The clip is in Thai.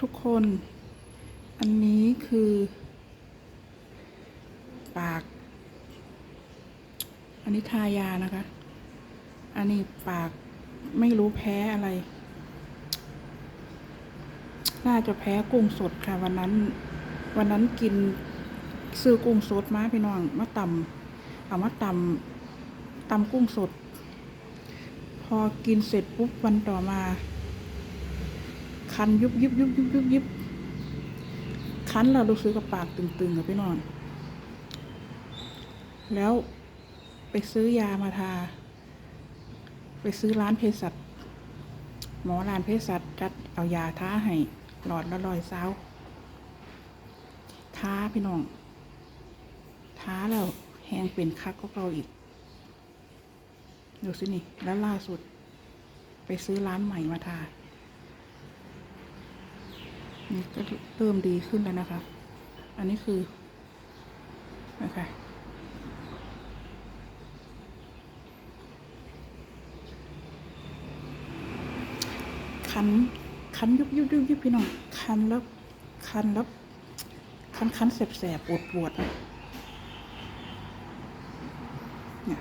ทุกคน อันนี้คือ ปาก อันนี้ทายานะคะ อันนี้ปากไม่รู้แพ้อะไร น่าจะแพ้กุ้งสดค่ะ วันนั้น วันนั้นกินซื้อกุ้งสดมาพี่น้องมาตำเอามาตำตำกุ้งสด พอกินเสร็จปุ๊บวันต่อมา คันยุบยุบยุบยุบยุบยุบคันเรารู้สึกกับปากตึงๆกับพี่น้องแล้วไปซื้อยามาทา ไปซื้อร้านเภสัชหมอร้านเภสัชจัดเอายาท้าให้หลอดละร้อยเซ้าท้าพี่น้องท้าแล้วแหงเป็นคักก็เก่าอีกดูสินี่แล้วล่าสุด ไปซื้อร้านใหม่มาทา นี่ก็เริ่มดีขึ้นแล้วนะคะ อันนี้คือนะคะคันคันยุบยุบยุบยุบพี่น้องคันแล้วคันแล้วคันคันแสบแสบปวดปวดนะเนี่ย